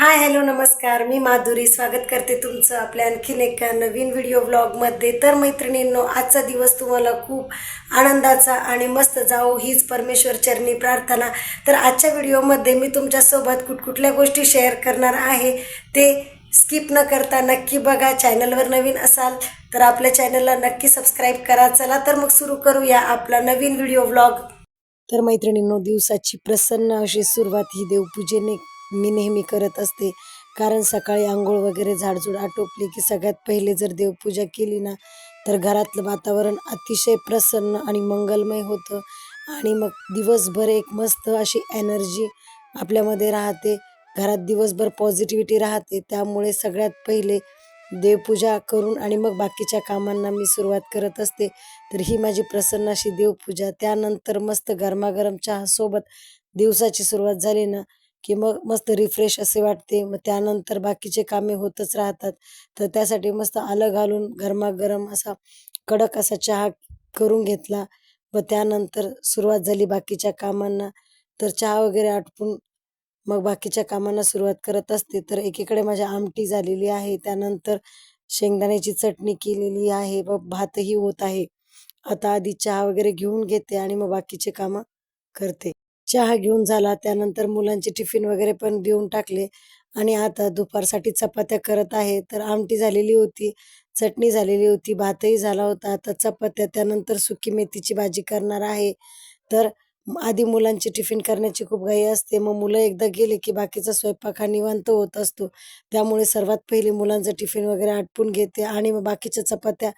Hi hello नमस्कार. मी माधुरी. स्वागत करते तुमचं आपल्या आणखीन एका नवीन व्हिडिओ ब्लॉगमध्ये तर मैत्रिणींनो आजचा दिवस तुम्हाला खूप आनंदाचा आणि मस्त जाओ हीच परमेश्वर चरणी प्रार्थना. तर आजच्या व्हिडिओमध्ये मी तुमच्यासोबत कुठकुठल्या गोष्टी शेअर करणार आहे. ते स्किप न करता नक्की बघा. चॅनलवर नवीन असाल तर आपल्या चॅनलला नक्की सबस्क्राईब करा. चला तर मग सुरू करूया आपला नवीन व्हिडिओ ब्लॉग तर मैत्रिणींनो दिवसाची प्रसन्न अशी सुरुवात ही देवपूजेने मी नेहमी करत असते. कारण सकाळी आंघोळ वगैरे झाडझूड आटोपली की सगळ्यात पहिले जर देवपूजा केली ना तर घरातलं वातावरण अतिशय प्रसन्न आणि मंगलमय होतं. आणि मग दिवसभर एक मस्त अशी एनर्जी आपल्यामध्ये राहते. घरात दिवसभर पॉझिटिव्हिटी राहते. त्यामुळे सगळ्यात पहिले देवपूजा करून आणि मग बाकीच्या कामांना मी सुरुवात करत असते. तर ही माझी प्रसन्न अशी देवपूजा. त्यानंतर मस्त गरमागरम चहासोबत दिवसाची सुरुवात झाली ना की मग मस्त रिफ्रेश असे वाटते. मग त्यानंतर बाकीचे कामे होतच राहतात. तर त्यासाठी मस्त आलं घालून गरमागरम असा कडक असा चहा करून घेतला. व त्यानंतर सुरुवात झाली बाकीच्या कामांना. तर चहा वगैरे आटपून मग बाकीच्या कामांना सुरुवात करत असते. तर एकीकडे माझ्या आमटी झालेली आहे. त्यानंतर शेंगदाण्याची चटणी केलेली आहे. व भातही होत आहे. आता आधी चहा वगैरे घेऊन घेते आणि मग बाकीचे कामं करते. चहा घेऊन झाला. त्यानंतर मुलांचे टिफिन वगैरे पण देऊन टाकले. आणि आता दुपारसाठी चपात्या करत आहे. तर आमटी झालेली होती चटणी झालेली होती भातही झाला होता. आता चपात्या त्यानंतर सुकी मेथीची भाजी करणार आहे. तर आधी मुलांची टिफिन करण्याची खूप घाई असते. मग मुलं एकदा गेले की बाकीचा स्वयंपाक हा निवांत होत असतो. त्यामुळे सर्वात पहिले मुलांचं टिफिन वगैरे आटपून घेते आणि मग बाकीच्या चपात्या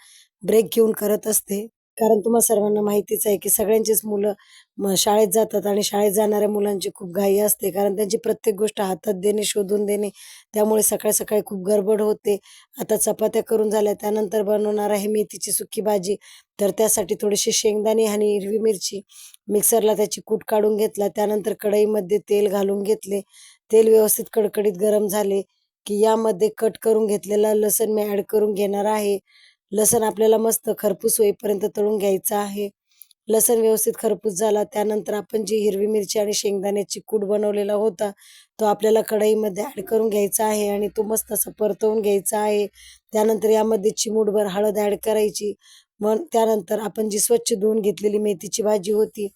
ब्रेक घेऊन करत असते. कारण तुम्हा सर्वांना माहितीच आहे की सगळ्यांचीच मुलं शाळेत जातात आणि शाळेत जाणाऱ्या मुलांची खूप घाई असते. कारण त्यांची प्रत्येक गोष्ट हातात देणे शोधून देणे त्यामुळे सकाळी सकाळी खूप गडबड होते. आता चपात्या करून झाल्या त्यानंतर बनवणार आहे मेथीची सुकी भाजी. तर त्यासाठी थोडीशी शेंगदाणे आणि हिरवी मिरची. मिक्सरला त्याची कूट काढून घेतला. त्यानंतर कढईमध्ये तेल घालून घेतले. तेल व्यवस्थित कडकडीत गरम झाले की यामध्ये कट करून घेतलेला लसण मी ॲड करून घेणार आहे. लसण आपल्याला मस्त खरपूस होईपर्यंत तळून घ्यायचं आहे. लसण व्यवस्थित खरपूस झाला त्यानंतर आपण जी हिरवी मिरची आणि शेंगदाण्याची कूट बनवलेला होता तो आपल्याला कढईमध्ये ॲड करून घ्यायचा आहे आणि तो मस्त असं परतवून घ्यायचा आहे. त्यानंतर यामध्ये चिमूटभर हळद ॲड करायची. मग त्यानंतर आपण जी स्वच्छ धुवून घेतलेली मेथीची भाजी होती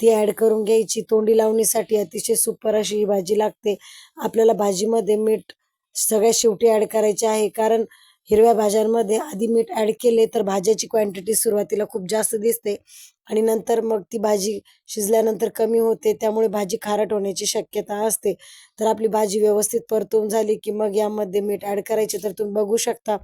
ती ॲड करून घ्यायची. तोंडी लावणीसाठी अतिशय सुपर अशी ही भाजी लागते. आपल्याला भाजीमध्ये मीठ सगळ्यात शेवटी ॲड करायचे आहे. कारण हिरव्या भाज्यांमध्ये आधी मीठ ॲड केले तर भाज्याची क्वांटिटी सुरुवातीला खूप जास्त दिसते. आणि नंतर मग ती भाजी शिजल्यानंतर कमी होते त्यामुळे भाजी खारट होण्याची शक्यता असते. तर आपली भाजी व्यवस्थित परतून झाली की मग यामध्ये मीठ ॲड करायचे तर तुम्ही बघू शकता.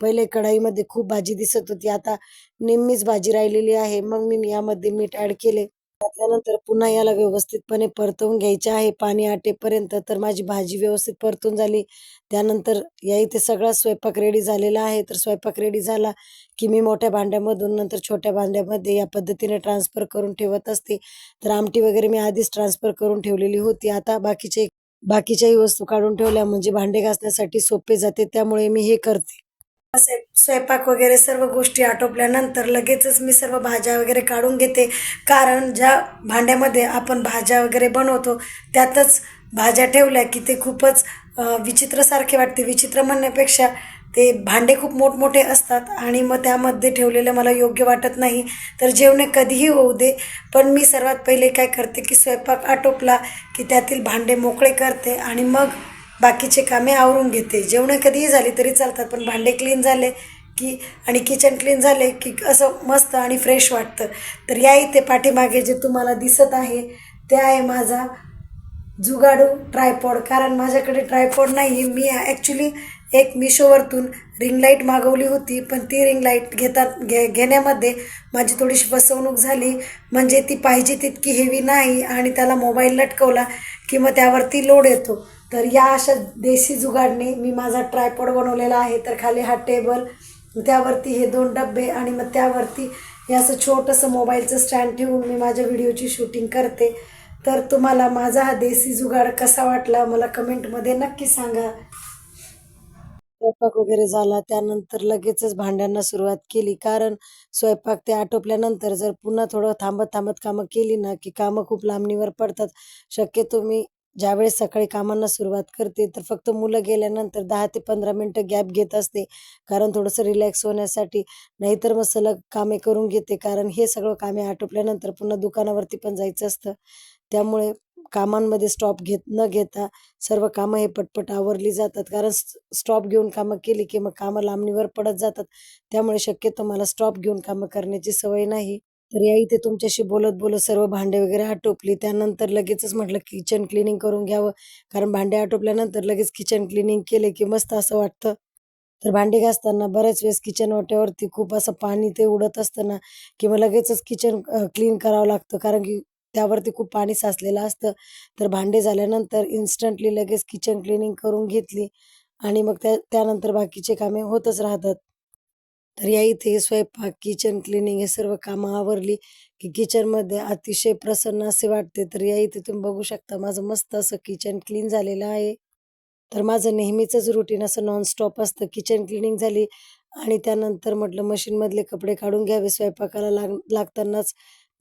पहिले कढाईमध्ये खूप भाजी दिसत होती आता निम्मीच भाजी राहिलेली आहे मग मी यामध्ये मीठ ॲड केले. घातल्यानंतर पुन्हा याला व्यवस्थितपणे परतवून घ्यायचे आहे. पाणी आटेपर्यंत तर माझी भाजी व्यवस्थित परतून झाली. त्यानंतर या इथे सगळा स्वयंपाक रेडी झालेला आहे. तर स्वयंपाक रेडी झाला की मी मोठ्या भांड्यामधून नंतर छोट्या भांड्यामध्ये या पद्धतीने ट्रान्सफर करून ठेवत असते. तर आमटी वगैरे मी आधीच ट्रान्सफर करून ठेवलेली होती. आता बाकीचे बाकीच्याही वस्तू काढून ठेवल्या म्हणजे भांडे घासण्यासाठी सोपे जाते. त्यामुळे मी हे करते. स्वयंपाक वगैरे सर्व गोष्टी आटोपल्यानंतर लगेचच मी सर्व भाज्या वगैरे काढून घेते. कारण ज्या भांड्यामध्ये आपण भाज्या वगैरे बनवतो त्यातच भाज्या ठेवल्या की ते खूपच विचित्रसारखे वाटते. विचित्र म्हणण्यापेक्षा ते भांडे खूप मोठमोठे असतात आणि मग त्यामध्ये ठेवलेलं मला योग्य वाटत नाही. तर जेवणे कधीही होऊ दे पण मी सर्वात पहिले काय करते की स्वयंपाक आटोपला की त्यातील भांडे मोकळे करते आणि मग बाकीचे कामे आवरून घेते. जेवणं कधीही झाली तरी चालतात पण भांडे क्लीन झाले की आणि किचन क्लीन झाले की असं मस्त आणि फ्रेश वाटतं. तर या इथे पाठीमागे जे तुम्हाला दिसत आहे ते आहे माझा जुगाडू ट्रायपॉड कारण माझ्याकडे ट्रायपॉड नाही मी ॲक्च्युली एक मिशोवरतून रिंग लाइट मागवली होती पण ती रिंग लाइट घेतात घे घेण्यामध्ये माझी थोडीशी फसवणूक झाली. म्हणजे ती पाहिजे तितकी हेवी नाही आणि त्याला मोबाईल लटकवला की मग त्यावरती लोड येतो. तर या अशा देशी जुगाडने मी माझा ट्रायपॉड बनवलेला आहे. तर खाली हा टेबल त्यावरती हे दोन डबे आणि मग त्यावरती हे असं छोटंसं मोबाईलचं स्टँड ठेवून मी माझ्या व्हिडिओची शूटिंग करते. तर तुम्हाला माझा हा देसी जुगाड कसा वाटला मला कमेंटमध्ये नक्की सांगा. स्वयंपाक वगैरे झाला त्यानंतर लगेचच भांड्यांना सुरुवात केली. कारण स्वयंपाक ते आटोपल्यानंतर जर पुन्हा थोडं थांबत थांबत कामं केली ना की कामं खूप लांबणीवर पडतात शक्यतो मी ज्यावेळेस सकाळी कामांना सुरुवात करते तर फक्त मुलं गेल्यानंतर दहा ते पंधरा मिनटं गॅप घेत असते. कारण थोडंसं रिलॅक्स होण्यासाठी नाहीतर मग सलग कामे करून घेते. कारण हे सगळं कामे आटोपल्यानंतर पुन्हा दुकानावरती पण जायचं असतं. त्यामुळे कामांमध्ये स्टॉप घेत न घेता सर्व कामं हे पटपट आवरली जातात. कारण स्टॉप घेऊन कामं केली की मग कामं लांबणीवर पडत जातात. त्यामुळे शक्यतो मला स्टॉप घेऊन कामं करण्याची सवय नाही. तर या इथे तुमच्याशी बोलत बोलत सर्व भांडे वगैरे आटोपली. त्यानंतर लगेचच म्हटलं किचन क्लिनिंग करून घ्यावं. कारण भांडे आटोपल्यानंतर लगेच किचन क्लिनिंग केले की मस्त असं वाटतं. तर भांडे घासताना बऱ्याच वेळेस किचन वाट्यावरती खूप असं पाणी ते उडत असतं ना की मग लगेचच किचन क्लीन करावं लागतं. कारण की त्यावरती खूप पाणी साचलेलं असतं. तर भांडे झाल्यानंतर इन्स्टंटली लगेच किचन क्लिनिंग करून घेतली आणि मग त्या त्यानंतर बाकीचे कामे होतच राहतात. तर या इथे स्वयंपाक किचन क्लिनिंग हे सर्व कामं आवरली की किचनमध्ये अतिशय प्रसन्न असे वाटते. तर या इथे तुम्ही बघू शकता माझं मस्त असं किचन क्लीन झालेलं आहे. तर माझं नेहमीचंच रुटीन असं नॉनस्टॉप असतं. किचन क्लिनिंग झाली आणि त्यानंतर म्हटलं मशीनमधले कपडे काढून घ्यावे. स्वयंपाकाला लाग लागतानाच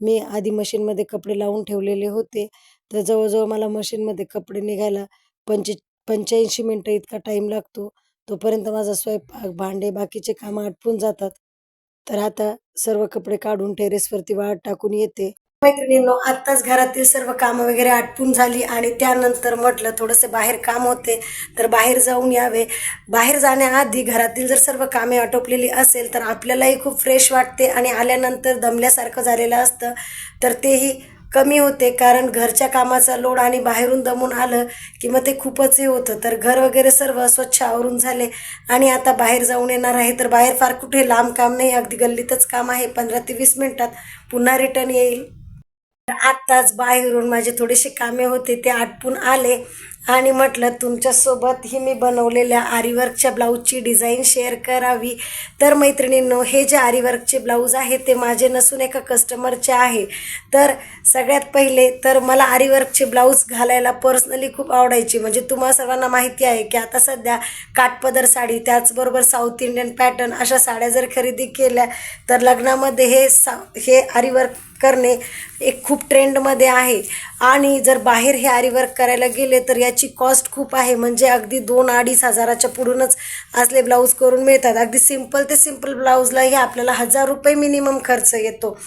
मी आधी मशीनमध्ये कपडे लावून ठेवलेले होते. तर जवळजवळ मला मशीनमध्ये कपडे निघायला पंचे पंच्याऐंशी मिनटं इतका टाईम लागतो. तोपर्यंत माझा स्वयंपाक भांडे बाकीचे कामं आटपून जातात. तर आता सर्व कपडे काढून टेरेसवरती वाट टाकून येते. मैत्रिणींनो आत्ताच घरातील सर्व कामं वगैरे आटपून झाली आणि त्यानंतर म्हटलं थोडंसे बाहेर काम होते तर बाहेर जाऊन यावे. बाहेर जाण्याआधी घरातील जर सर्व कामे आटोपलेली असेल तर आपल्यालाही खूप फ्रेश वाटते आणि आल्यानंतर दमल्यासारखं झालेलं असतं. तर तेही कमी होते कारण घरच्या कामाचा लोड आणि बाहेरून दमून आलं की मग ते खूपच हे होतं. तर घर वगैरे सर्व स्वच्छ आवरून झाले आणि आता बाहेर जाऊन येणार आहे. तर बाहेर फार कुठे लांब काम नाही अगदी गल्लीतच काम आहे. पंधरा ते वीस मिनिटात पुन्हा रिटर्न येईल. आत्ताच बाहेरून माझे थोडेसे कामे होते ते आटपून आले. आणि म्हटलं तुमच्यासोबत ही मी बनवलेल्या आरीवर्कच्या ब्लाऊजची डिझाईन शेअर करावी. तर मैत्रिणींनो हे जे आरीवर्कचे ब्लाऊज आहे ते माझे नसून एका कस्टमरचे आहे. तर सगळ्यात पहिले तर मला आरीवर्कचे ब्लाऊज घालायला पर्सनली खूप आवडायची. म्हणजे तुम्हाला सर्वांना माहिती आहे की आता सध्या काठपदर साडी त्याचबरोबर साऊथ इंडियन पॅटर्न अशा साड्या जर खरेदी केल्या तर लग्नामध्ये हे सा हे आरीवर्क करणे एक खूप ट्रेंडमध्ये आहे. आणि जर बाहेर हे आरीवर्क करायला गेले तर याची कॉस्ट खूप आहे. म्हणजे अगदी दोन अडीच हजाराच्या पुढूनच असले ब्लाऊज करून मिळतात. अगदी सिंपल ते सिंपल ब्लाऊजलाही आपल्याला हजार रुपये मिनिमम खर्च येतो.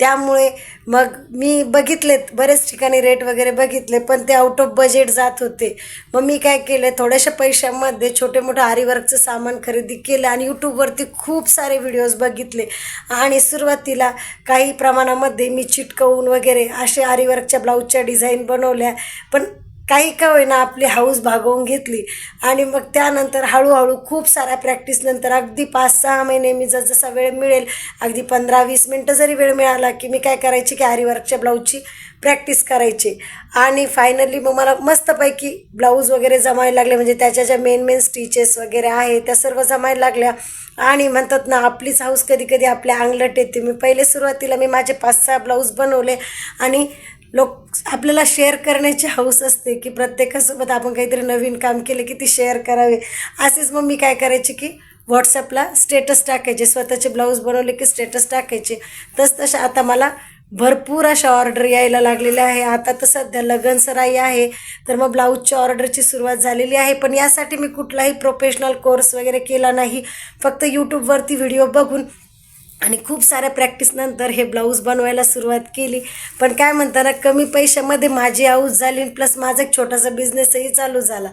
त्यामुळे मग मी बघितलेत बरेच ठिकाणी रेट वगैरे बघितले पण ते आउट ऑफ बजेट जात होते. मग मी काय केलं थोड्याशा पैशामध्ये छोटे मोठं आरीवर्कचं सामान खरेदी केलं आणि यूट्यूबवरती खूप सारे व्हिडिओज बघितले. आणि सुरुवातीला काही प्रमाणामध्ये मी चिटकवून वगैरे असे आरीवर्कच्या ब्लाऊजच्या डिझाईन बनवल्या. पण काही का होईना आपली हाऊस भागवून घेतली. आणि मग त्यानंतर हळूहळू खूप साऱ्या प्रॅक्टिसनंतर अगदी पाच सहा महिने मी जसजसा वेळ मिळेल अगदी पंधरा वीस मिनटं जरी वेळ मिळाला की मी काय करायची की आरीवर्कच्या ब्लाऊजची प्रॅक्टिस करायची. आणि फायनली मग मला मस्तपैकी ब्लाऊज वगैरे जमायला लागले. म्हणजे त्याच्या ज्या मेन मेन स्टिचेस वगैरे आहे त्या सर्व जमायला लागल्या. आणि म्हणतात ना आपलीच हाऊस कधी कधी आपल्या अंगलट येते. मी पहिले सुरुवातीला मी माझे पाच सहा ब्लाऊज बनवले. आणि लोक आपल्याला शेअर करण्याची हौस असते की प्रत्येकासोबत आपण काहीतरी नवीन काम केले की ती शेअर करावे. असेच मग मी काय करायचे की व्हॉट्सअपला स्टेटस टाकायचे स्वतःचे ब्लाऊज बनवले की स्टेटस टाकायचे. तस तशा आता मला भरपूर अशा ऑर्डर यायला लागलेल्या आहे. आता तर सध्या लगन सराई आहे तर मग ब्लाऊजच्या ऑर्डरची सुरुवात झालेली आहे. पण यासाठी मी कुठलाही प्रोफेशनल कोर्स वगैरे केला नाही. फक्त यूट्यूबवरती व्हिडिओ बघून आणि खूप साऱ्या प्रॅक्टिसनंतर हे ब्लाऊज बनवायला सुरुवात केली. पण काय म्हणताना कमी पैशामध्ये माझी आऊस झाली प्लस माझा एक छोटासा बिझनेसही चालू झाला.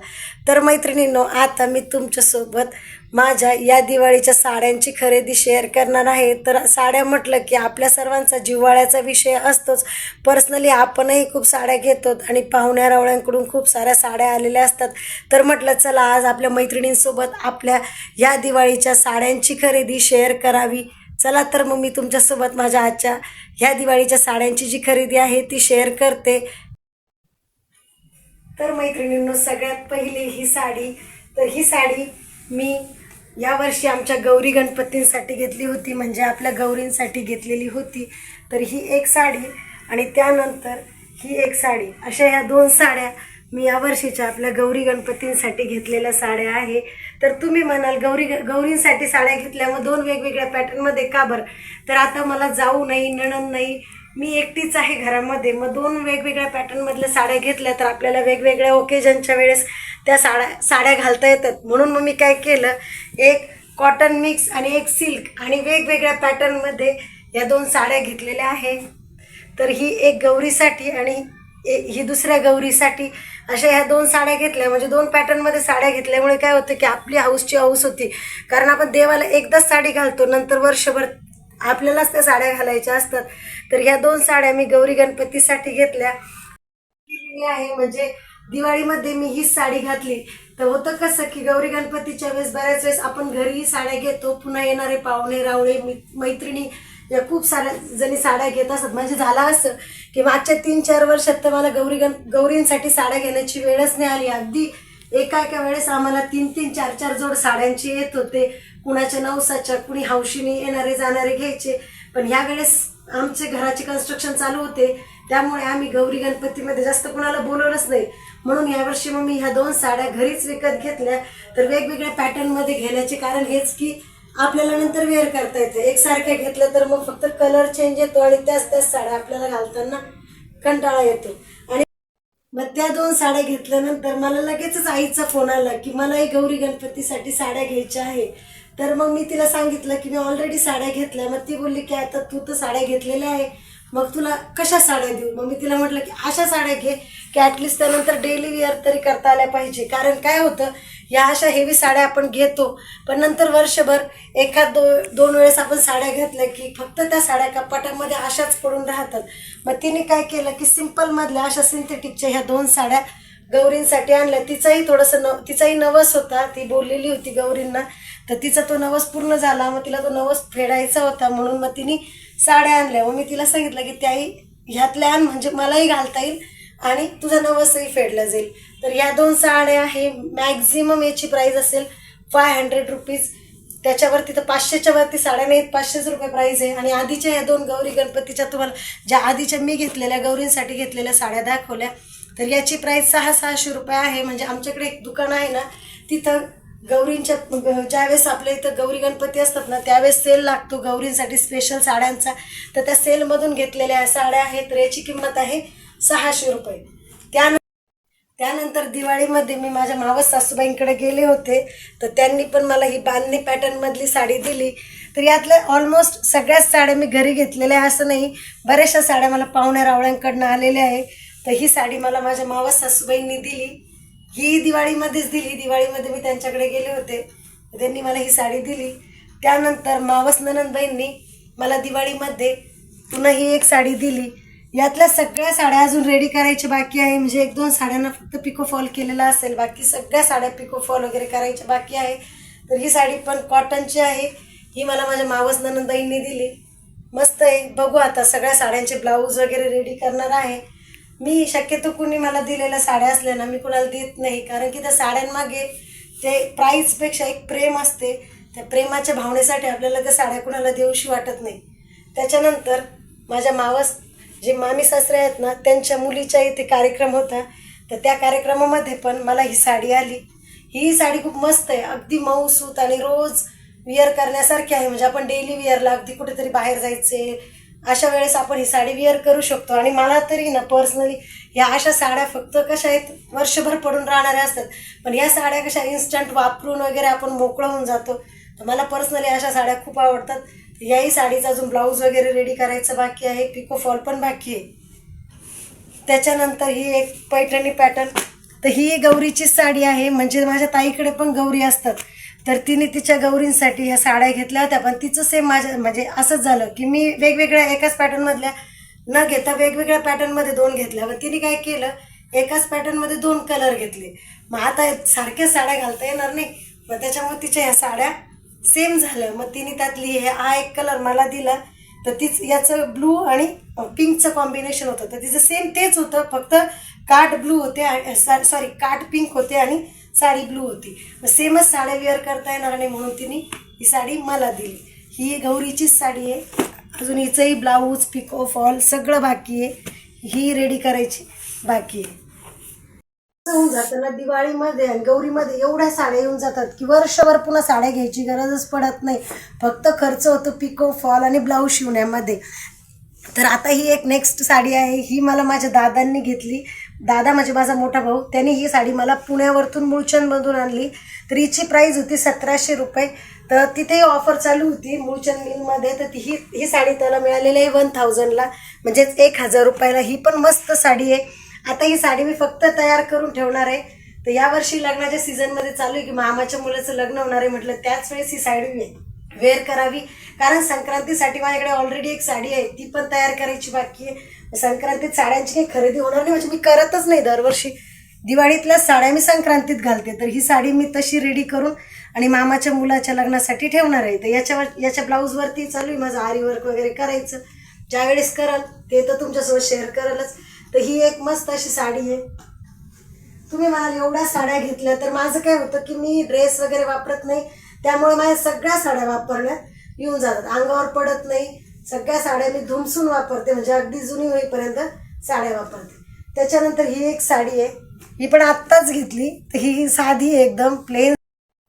तर मैत्रिणींनो आता मी तुमच्यासोबत माझ्या या दिवाळीच्या साड्यांची खरेदी शेअर करणार आहे. तर साड्या म्हटलं की आपल्या सर्वांचा जिव्हाळ्याचा विषय असतोच. पर्सनली आपणही खूप साड्या घेतो आणि पाहुण्या रावळ्यांकडून खूप साऱ्या साड्या आलेल्या असतात. तर म्हटलं चला आज आपल्या मैत्रिणींसोबत आपल्या या दिवाळीच्या साड्यांची खरेदी शेअर करावी. चला तर मग मी तुमच्यासोबत माझ्या आजच्या ह्या दिवाळीच्या साड्यांची जी खरेदी आहे ती शेअर करते. तर मैत्रिणींनो सगळ्यात पहिली ही साडी. तर ही साडी मी यावर्षी आमच्या गौरी गणपतींसाठी घेतली होती म्हणजे आपल्या गौरींसाठी घेतलेली होती. तर ही एक साडी आणि त्यानंतर ही एक साडी. अशा ह्या दोन साड्या मी यावर्षीच्या आपल्या गौरी गणपतींसाठी घेतलेल्या साड्या आहे. तर तुम्ही म्हणाल गौरी गौरींसाठी साड्या घेतल्या मग दोन वेगवेगळ्या पॅटर्नमध्ये का बरं? तर आता मला जाऊ नाही नणन नाही. मी एकटीच आहे घरामध्ये. मग दोन वेगवेगळ्या पॅटर्नमधल्या साड्या घेतल्या तर आपल्याला वेगवेगळ्या ओकेजनच्या वेळेस त्या साड्या साड्या घालता येतात. म्हणून मग मी काय केलं एक कॉटन मिक्स आणि एक सिल्क आणि वेगवेगळ्या पॅटर्नमध्ये या दोन साड्या घेतलेल्या आहेत तर ही एक गौरीसाठी आणि ही दुसऱ्या गौरीसाठी. अशा ह्या दोन साड्या घेतल्या. म्हणजे दोन पॅटर्नमध्ये साड्या घेतल्यामुळे काय होतं की आपली हाऊसची हाऊस होती. कारण आपण देवाला एकदाच साडी घालतो. नंतर वर्षभर आपल्यालाच त्या साड्या घालायच्या असतात. तर ह्या दोन साड्या मी गौरी गणपतीसाठी घेतल्या. आहे म्हणजे दिवाळीमध्ये मी हीच साडी घातली. तर होतं कसं की गौरी गणपतीच्या वेळेस बऱ्याच वेळेस आपण घरीही साड्या घेतो. पुन्हा येणारे पाहुणे रावळे मी- मैत्रिणी या खूप साऱ्या जणी साड्या घेत असतात म्हणजे झालं असं की मागच्या तीन चार वर्षात तर मला गौरी गण गौरींसाठी साड्या घेण्याची वेळच नाही आली. अगदी एका एका वेळेस आम्हाला तीन तीन चार चार जोड साड्यांचे येत होते. कुणाच्या नवसाच्या कुणी हौशीने येणारे जाणारे घ्यायचे. पण ह्या वेळेस आमचे घराचे कन्स्ट्रक्शन चालू होते. त्यामुळे आम्ही गौरी गणपतीमध्ये जास्त कुणाला बोलवलंच नाही. म्हणून यावर्षी मग मी ह्या दोन साड्या घरीच विकत घेतल्या. तर वेगवेगळ्या पॅटर्नमध्ये घेण्याचे कारण हेच की आपल्याला नंतर वेअर करता येतं. एकसारख्या घेतलं तर मग फक्त कलर चेंज येतो आणि त्याच त्याच साड्या आपल्याला घालताना कंटाळा येतो. आणि मग त्या दोन साड्या घेतल्यानंतर मला लगेचच आईचा फोन आला की मलाही गौरी गणपतीसाठी साड्या घ्यायच्या आहे. तर मग मी तिला सांगितलं की मी ऑलरेडी साड्या घेतल्या. मग ती बोलली की आता तू तर साड्या घेतलेल्या आहे. मग तुला कशा साड्या देऊ? मग मी तिला म्हटलं की अशा साड्या घे की ॲटलिस्ट त्यानंतर डेली वेअर तरी करता आल्या पाहिजे. कारण काय होतं या अशा हेवी साड्या आपण घेतो. पण नंतर वर्षभर एखाद दो दोन वेळेस आपण साड्या घेतल्या की फक्त त्या साड्या कपाटामध्ये अशाच पडून राहतात. मग तिने काय केलं की सिम्पलमधल्या अशा सिंथेटिकच्या ह्या दोन साड्या गौरींसाठी आणल्या. तिचाही थोडंसं नव तिचाही नवस होता. ती बोललेली होती गौरींना. तर तिचा तो नवस पूर्ण झाला. मग तिला तो नवस फेडायचा होता. म्हणून मग तिने साड्या आणल्या. मग मी तिला सांगितलं की त्याही ह्यातल्या आण. म्हणजे मलाही घालता येईल. आणि तुझा नवसही फेडला जाईल. तर ह्या दोन साड्या हे मॅक्झिमम याची प्राईज असेल फाय हंड्रेड रुपीज त्याच्यावरती तर पाचशेच्या वरती साड्या नाहीत पाचशेच रुपये प्राईज आहे. आणि आधीच्या या दोन गौरी गणपतीच्या तुम्हाला ज्या आधीच्या मी घेतलेल्या गौरींसाठी घेतलेल्या साड्या दाखवल्या तर याची प्राईस सहा सहाशे रुपये आहे. म्हणजे आमच्याकडे एक दुकान आहे ना तिथं गौरींच्या ज्यावेळेस आपल्या इथं गौरी गणपती असतात ना त्यावेळेस सेल लागतो गौरींसाठी स्पेशल साड्यांचा. तर त्या सेलमधून घेतलेल्या साड्या आहेत तर याची किंमत आहे सहाशे रुपये. त्यानंतर त्यानंतर दिवाळीमध्ये मी माझ्या मावस सासूबाईंकडे गेले होते. तर त्यांनी पण मला ही बांधणी पॅटर्नमधली साडी दिली. तर यातल्या ऑलमोस्ट सगळ्याच साड्या मी घरी घेतलेल्या आहे असं नाही. बऱ्याचशा साड्या मला पाहुण्या रावळ्यांकडनं आलेल्या आहे. तर ही साडी मला माझ्या मावस सासूबाईंनी दिली. ही दिवाळीमध्येच दिली. दिवाळीमध्ये मी त्यांच्याकडे गेले होते. त्यांनी मला ही साडी दिली. त्यानंतर मावस ननंदबाईंनी मला दिवाळीमध्ये पुन्हा ही एक साडी दिली. यातल्या सगळ्या साड्या अजून रेडी करायची बाकी आहे. म्हणजे एक दोन साड्यांना फक्त पिको फॉल केलेला असेल बाकी सगळ्या साड्या पिको फॉल वगैरे करायच्या बाकी आहे. तर ही साडी पण कॉटनची आहे. ही मला माझ्या मावस ननंदाईंनी दिली. मस्त आहे. बघू आता सगळ्या साड्यांचे ब्लाऊज वगैरे रेडी करणार आहे. मी शक्यतो कुणी मला दिलेल्या साड्या असल्या ना मी कुणाला देत नाही. कारण की त्या साड्यांमागे ते प्राईजपेक्षा एक प्रेम असते. त्या प्रेमाच्या भावनेसाठी आपल्याला त्या साड्या कुणाला देऊशी वाटत नाही. त्याच्यानंतर माझ्या मावस जे मामी सासरे आहेत ना त्यांच्या मुलीच्या इथे कार्यक्रम होता. तर त्या कार्यक्रमामध्ये पण मला ही साडी आली. ही साडी खूप मस्त आहे. अगदी मऊसूत आणि रोज विअर करण्यासारखी आहे. म्हणजे आपण डेली विअरला अगदी कुठेतरी बाहेर जायचे. अशा वेळेस आपण ही साडी विअर करू शकतो. आणि मला तरी ना पर्सनली ह्या अशा साड्या फक्त कशा आहेत वर्षभर पडून राहणाऱ्या असतात. पण ह्या साड्या कशा इन्स्टंट वापरून वगैरे आपण मोकळं होऊन जातो. तर मला पर्सनली अशा साड्या खूप आवडतात. याही साडीचा अजून ब्लाऊज वगैरे रेडी करायचं बाकी आहे पिको फॉल पण बाकी आहे. त्याच्यानंतर ही एक पैठणी पॅटर्न तर ही गौरीचीच साडी आहे म्हणजे माझ्या ताईकडे पण गौरी असतात. तर तिने तिच्या गौरींसाठी ह्या साड्या घेतल्या होत्या पण तिचं सेम माझ्या म्हणजे असंच झालं की मी वेगवेगळ्या एकाच पॅटर्नमधल्या न घेता वेगवेगळ्या पॅटर्नमध्ये दोन घेतल्या. मग तिने काय केलं एकाच पॅटर्नमध्ये दोन कलर घेतले. मग आता सारख्याच साड्या घालता येणार नाही मग त्याच्यामुळे तिच्या ह्या साड्या सेम झालं. मग तिने त्यातली हे हा एक कलर मला दिला तर तीच याचं ब्लू आणि पिंकचं कॉम्बिनेशन होतं. तर तिचं सेम तेच होतं फक्त काट ब्लू होते सॉरी काट पिंक होते आणि साडी ब्लू होती. मग सेमच साड्या वेअर करता येणार नाही म्हणून तिने ही साडी मला दिली. ही गौरीचीच साडी आहे. अजून हिचंही ब्लाऊज पिको फॉल सगळं बाकी आहे. ही रेडी करायची बाकी आहे. होऊन जातं ना दिवाळीमध्ये आणि गौरीमध्ये एवढ्या साड्या येऊन जातात की वर्षभर पुन्हा साड्या घ्यायची गरजच पडत नाही. फक्त खर्च होतो पिको फॉल आणि ब्लाऊज शिवण्यामध्ये. तर आता ही एक नेक्स्ट साडी आहे. ही मला माझ्या दादांनी घेतली. दादा म्हणजे माझा मोठा भाऊ. त्यांनी ही साडी मला पुण्यावरतून मुळचंदमधून आणली. तर हिची प्राईज होती सतराशे रुपये. तर तिथेही ऑफर चालू होती मुळचंद मिलमध्ये तर ती ही ही साडी त्याला मिळालेली आहे वन थाउजंडला म्हणजेच एक हजार रुपयाला. ही पण मस्त साडी आहे. आता ही साडी मी फक्त तयार करून ठेवणार आहे. तर यावर्षी लग्नाच्या सीझनमध्ये चालू आहे की मामाच्या मुलाचं लग्न होणार आहे म्हटलं त्याच वेळेस ही साडी वेअर करावी. कारण संक्रांतीसाठी माझ्याकडे ऑलरेडी एक साडी आहे ती पण तयार करायची बाकी आहे. संक्रांतीत साड्यांची काही खरेदी होणार नाही म्हणजे मी करतच नाही दरवर्षी. दिवाळीतल्या साड्या मी संक्रांतीत घालते तर ही साडी मी तशी रेडी करून आणि मामाच्या मुलाच्या लग्नासाठी ठेवणार आहे. तर याच्यावर याच्या ब्लाऊजवरती चालू आहे माझं आरी वर्क वगैरे करायचं. ज्यावेळेस करल ते तर तुमच्यासोबत शेअर करलच. तर ही एक मस्त अशी साडी आहे. तुम्ही मला एवढ्या साड्या घेतल्या. तर माझं काय होतं की मी ड्रेस वगैरे वापरत नाही. त्यामुळे माझ्या सगळ्या साड्या वापरण्यात येऊन जातात. अंगावर पडत नाही. सगळ्या साड्या मी धुमसून वापरते. म्हणजे अगदी जुनी होईपर्यंत साड्या वापरते. त्याच्यानंतर ही एक साडी आहे. ही पण आत्ताच घेतली. तर ही साधी एकदम प्लेन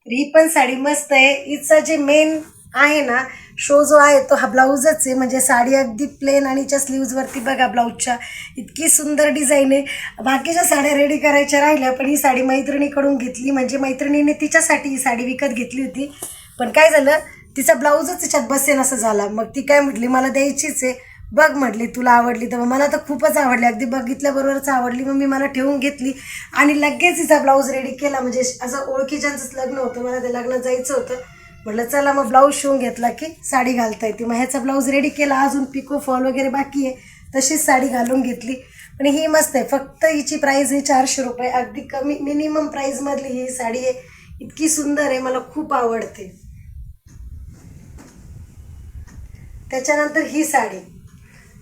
ही पण साडी मस्त आहे. हिचं जे मेन आहे ना शो जो आहे तो हा ब्लाऊजच आहे. म्हणजे साडी अगदी प्लेन आणि त्या स्लीव्जवरती बघा ब्लाऊजच्या इतकी सुंदर डिझाईन आहे. बाकीच्या साड्या रेडी करायच्या राहिल्या पण ही साडी मैत्रिणीकडून घेतली. म्हणजे मैत्रिणीने तिच्यासाठी ही साडी विकत घेतली होती. पण काय झालं? तिचा ब्लाऊजच तिच्यात बसेन असं झाला. मग ती काय म्हटली? मला द्यायचीच आहे. बघ म्हटली तुला आवडली. तर मग मला तर खूपच आवडली. अगदी बघितल्याबरोबरच आवडली. मग मी मला ठेवून घेतली. आणि लगेच तिचा ब्लाऊज रेडी केला. म्हणजे असं ओळखीच्यांचंच लग्न होतं. मला ते लग्नात जायचं होतं. म्हटलं चला मग ब्लाऊज शिवून घेतला की साडी घालता येते मग ह्याचा ब्लाऊज रेडी केला अजून पिको फॉल वगैरे बाकी आहे तशीच साडी घालून घेतली. पण ही मस्त आहे फक्त हिची प्राईज आहे चारशे रुपये. अगदी कमी मिनिमम प्राईजमधली ही साडी आहे. इतकी सुंदर आहे मला खूप आवडते. त्याच्यानंतर ही साडी.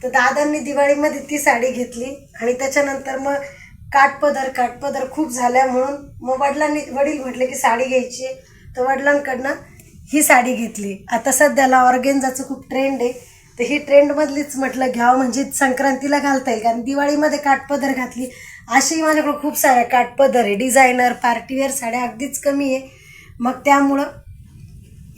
तर दादांनी दिवाळीमध्ये ती साडी घेतली आणि त्याच्यानंतर मग काठपदर काठपदर खूप झाल्या म्हणून मग वडिलांनी वडील म्हटले की साडी घ्यायची आहे. तर वडिलांकडनं ही साडी घेतली. आता सध्याला ऑर्गेन्झाचं खूप ट्रेंड आहे. तर ही ट्रेंडमधलीच म्हटलं घ्यावं म्हणजे संक्रांतीला घालता येईल. कारण दिवाळीमध्ये काठपदर घातली. अशी माझ्याकडे खूप साऱ्या काठपदर आहे. डिझायनर पार्टीवेअर साड्या अगदीच कमी आहे. मग त्यामुळं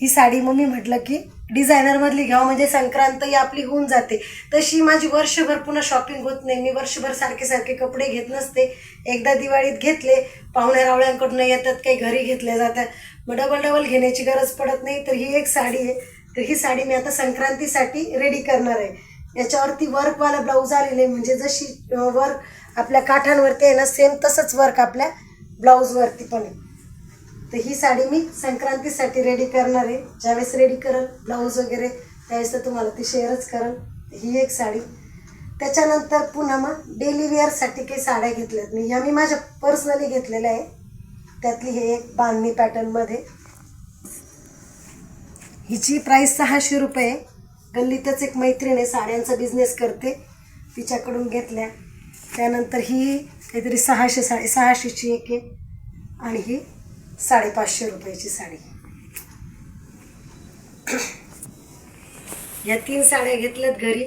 ही साडी मग मी म्हटलं की डिझायनरमधली घ्यावं म्हणजे संक्रांत ही आपली होऊन जाते. तशी माझी वर्षभर पुन्हा शॉपिंग होत नाही. मी वर्षभर सारखे सारखे कपडे घेत नसते. एकदा दिवाळीत घेतले पाहुण्या रावळ्यांकडून येतात काही घरी घेतल्या जातात. मग डबल डबल घेण्याची गरज पडत नाही. तर ही एक साडी आहे. तर ही साडी मी आता संक्रांतीसाठी रेडी करणार आहे. याच्यावरती वर्कवाला ब्लाऊज आलेले म्हणजे जशी वर्क आपल्या काठांवरती आहे ना सेम तसंच वर्क आपल्या ब्लाऊजवरती पण आहे. तर ही साडी मी संक्रांतीसाठी रेडी करणार आहे. ज्यावेळेस रेडी करल ब्लाऊज वगैरे त्यावेळेस तर तुम्हाला ती शेअरच करल. ही एक साडी. त्याच्यानंतर पुन्हा मग डेली वेअरसाठी काही साड्या घेतल्यात मी. ह्या मी माझ्या पर्सनली घेतलेल्या आहे. त्यातली हे एक बांधणी पॅटर्नमध्ये हिची प्राईस सहाशे रुपये गल्लीतच एक मैत्रीण आहे साड्यांचा बिझनेस करते. तिच्याकडून घेतल्या. त्यानंतर ही काहीतरी सहाशे साडे सहाशेची एक आहे. आणि ही साडेपाचशे रुपयाची साडी. या तीन साड्या घेतल्यात घरी.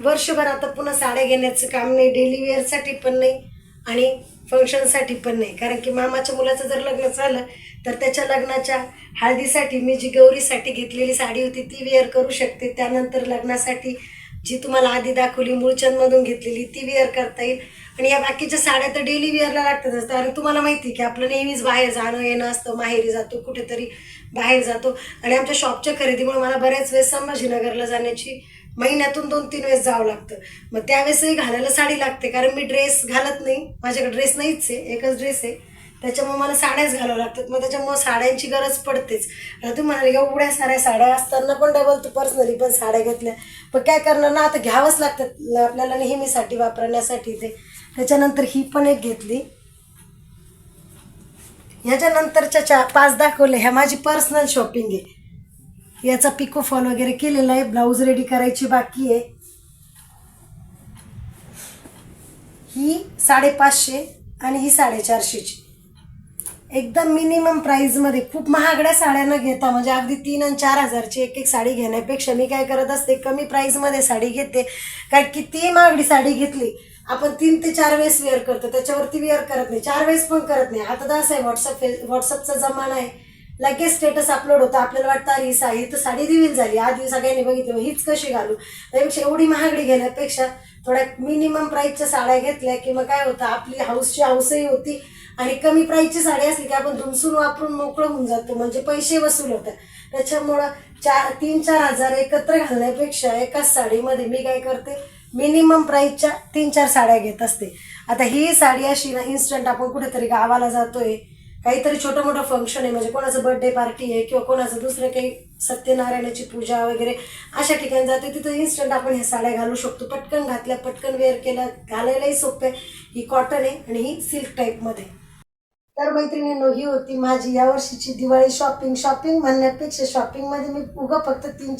वर्षभर आता पुन्हा साड्या घेण्याचं काम नाही डेली वेअरसाठी पण नाही आणि फंक्शनसाठी पण नाही. कारण की मामाच्या मुलाचं जर लग्न झालं तर त्याच्या लग्नाच्या हळदीसाठी मी जी गौरीसाठी घेतलेली साडी होती ती वेअर करू शकते. त्यानंतर लग्नासाठी जी तुम्हाला आधी दाखवली मूळचंदमधून घेतलेली ती वेअर करता येईल. आणि या बाकीच्या साड्या तर डेली वेअरला लागतातच. आणि तुम्हाला माहिती आहे की आपलं नेहमीच बाहेर जाणं येणं असतं माहेरी जातो कुठेतरी बाहेर जातो. आणि आमच्या शॉपच्या खरेदीमुळे मला बऱ्याच वेळेस संभाजीनगरला जाण्याची महिन्यातून दोन तीन वेळेस जावं लागतं. मग त्यावेळेसही घालायला साडी लागते कारण मी ड्रेस घालत नाही. माझ्याकडे ड्रेस नाहीच आहे एकच ड्रेस आहे. त्याच्यामुळे मला साड्याच घालावं लागतात. मग त्याच्यामुळे साड्यांची गरज पडतेच. आता तुम्ही म्हणाले एवढ्या साऱ्या साड्या असताना पण डबल तू पर्सनली पण साड्या घेतल्या. पण काय करणार ना आता घ्यावंच लागतात. आपल्याला नेहमीसाठी वापरण्यासाठी ते. त्याच्यानंतर ही पण एक घेतली. ह्याच्यानंतरच्या चा पाच दाखवले. ह्या माझी पर्सनल शॉपिंग आहे. याचा पिको फॉल वगैरे केलेला आहे. ब्लाऊज रेडी करायची बाकी आहे. ही साडेपाचशे आणि ही साडेचारशेची. एकदम मिनिमम प्राईजमध्ये खूप महागड्या साड्या न घेता. म्हणजे अगदी तीन आणि चार हजारची एक एक साडी घेण्यापेक्षा मी काय करत असते कमी प्राईजमध्ये साडी घेते. कारण कितीही महागडी साडी घेतली आपण तीन ते चार वेळेस वेअर करतो. त्याच्यावरती वेअर करत नाही. चार वेळेस पण करत नाही. आता तर असं आहे व्हॉट्सअप व्हॉट्सअपचा जमाना आहे. लगेच स्टेटस अपलोड होतं. आपल्याला वाटतं अरे ही साडी तर साडी रिव्हील झाली. आधी सगळ्यांनी बघितलं. हीच कशी घालू? त्यापेक्षा एवढी महागडी घेण्यापेक्षा थोड्या मिनिमम प्राईसच्या साड्या घेतल्या की मग काय होतं? आपली हाऊसची हाऊसही होती. आणि कमी प्राईसची साडी असली की आपण धुमसून वापरून मोकळं होऊन जातो. म्हणजे पैसे वसूल होतात. त्याच्यामुळं चार तीन चार हजार एकत्र घालण्यापेक्षा एकाच साडीमध्ये मी काय करते? मिनिमम प्राईसच्या तीन चार साड्या घेत असते. आता ही साडी अशी ना इन्स्टंट आपण कुठेतरी गावाला जातोय. काहीतरी छोटं मोठं फंक्शन आहे. म्हणजे कोणाचं बर्थडे पार्टी आहे किंवा कोणाचं दुसरं काही सत्यनारायणाची पूजा वगैरे अशा ठिकाणी जाते तिथं इन्स्टंट आपण ह्या साड्या घालू शकतो. पटकन घातल्या पटकन वेअर केल्या घालायलाही सोपे ही कॉटन आहे आणि ही सिल्क टाईपमध्ये तर मैत्रिणींनो ही होती माझी या वर्षीची दिवाळी शॉपिंग शॉपिंग म्हणण्यापेक्षा शॉपिंगमध्ये मी उगं फक्त तीन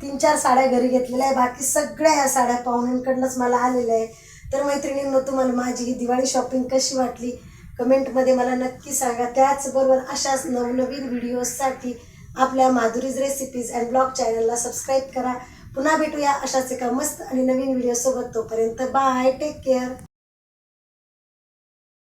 तीन चार साड्या घरी घेतलेल्या आहे बाकी सगळ्या ह्या साड्या पाहुण्यांकडनंच मला आलेल्या आहे तर मैत्रिणींनो तुम्हाला माझी ही दिवाळी शॉपिंग कशी वाटली? कमेंटमध्ये मला नक्की सांगा. त्याचबरोबर अशाच नवनवीन व्हिडिओजसाठी आपल्या माधुरीज रेसिपीज अँड ब्लॉग चॅनलला सबस्क्राईब करा. पुन्हा भेटूया अशाच एका मस्त आणि नवीन व्हिडिओसोबत तोपर्यंत बाय टेक केअर